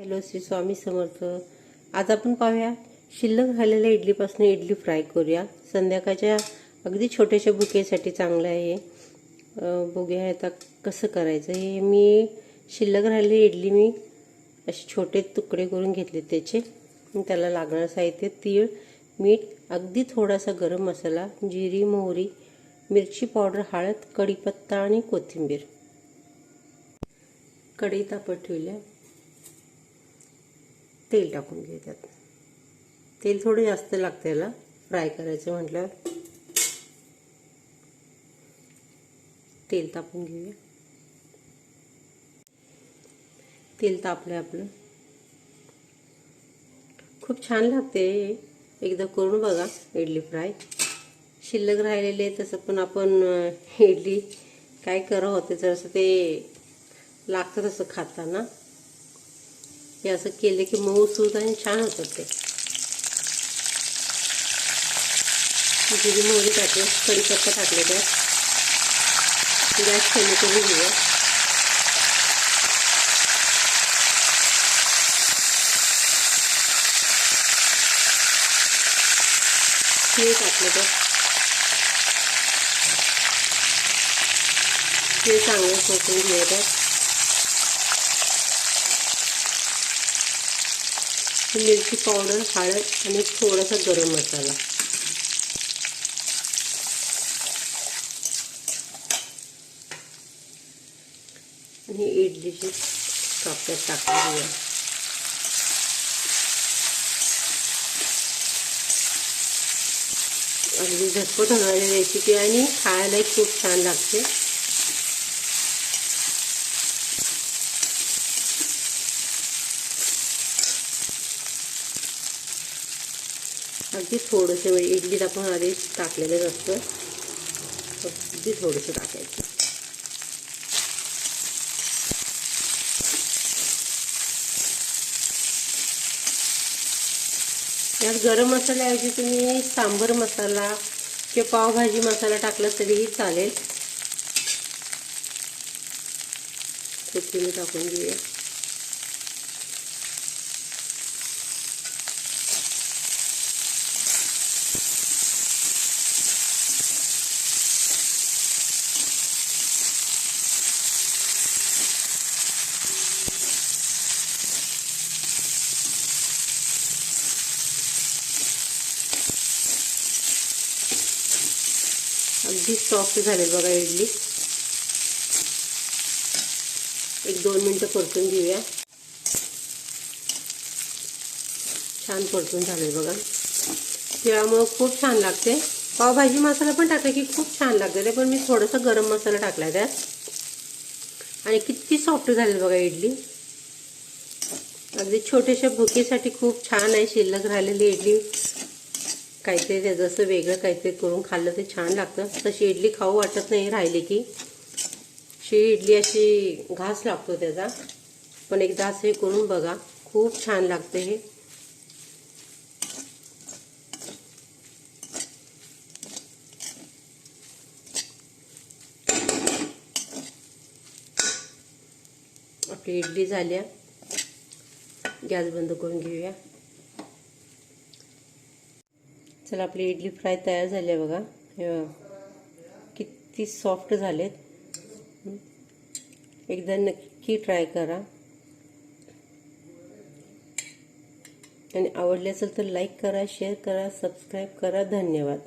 Hello Shri Swami Samarth. आज आपण पाहूया शिल्लक राहिलेल्या इडलीपासून इडली फ्राय करूया. संध्याकाळच्या अगदी छोट्याशा बुकेसाठी चांगलं आहे. बघूया आता कसं करायचं. हे मी शिल्लक राहिलेली इडली मी असे छोटे तुकडे करून घेतले त्याचे. त्याला लागणारं साहित्य तीळ मीठ अगदी थोडासा गरम मसाला जिरी मोहरी मिरची पावडर हळद कढीपत्ता आणि कोथिंबीर. कढई आपण ठेवल्या. तेल टाकून घे त्यात तेल थोडं जास्त लागतं याला. फ्राय करायचं म्हटल्यावर. तेल तापून घेऊया. तेल तापलं आपलं. खूप छान लागते. एकदा करून बघा इडली फ्राय. शिल्लक राहिलेले तसं पण आपण इडली काय करावं होते जसं ते लागतं तसं खाताना. हे असं केलं की मऊ सूत आणि छान होतात ते. जिरी मोहरी टाकले कढीपत्ता टाकले त्यात. गॅस कमी करून घेऊया तीळ टाकले त्यात तीळ चांगलं सोसून घेऊया मिरची पावडर हळद आणि थोडासा गरम मसाला. आणि इडलीची कापड टाकून आहे अगदी झटपट होणारी रेसिपी आणि खायलाही खूप छान लागते. अगदी थोडंसं म्हणजे इडलीत आपण आधी टाकलेलंच असतं. अगदी थोडंसं टाकायचं. यात गरम मसाल्याऐवजी तुम्ही सांबर मसाला किंवा पावभाजी मसाला टाकला तरीही चालेल. कोथिंबीर टाकून घेऊया अगदी सॉफ्ट झाले बघा इडली. एक दोन मिनटं परतून घेऊया. छान परतून झाले बघा. तिळामुळं खूप छान लागते. पावभाजी मसाला पण टाकला की खूप छान लागते पण मी थोडासा गरम मसाला टाकला त्यात. आणि किती सॉफ्ट झाले बघा इडली. अगदी छोट्याशा भुकेसाठी खूप छान आहे शिल्लक राहिलेली इडली. काहीतरी त्याचं असं वेगळं काहीतरी करून खाल्लं ते छान लागतं. तशी इडली खाऊ वाटत नाही राहिली की. शी इडली अशी घास लागतो त्याचा. पण एकदा असं हे करून बघा खूप छान लागतं हे. आपली इडली झाल्या गॅस बंद करून घेऊया. चला आपली इडली फ्राय तयार झाली आहे बघा. हे बघा. किती सॉफ्ट झालेत. एकदा नक्की ट्राय करा. आणि आवडले असेल तर लाईक करा शेअर करा सबस्क्राईब करा. धन्यवाद.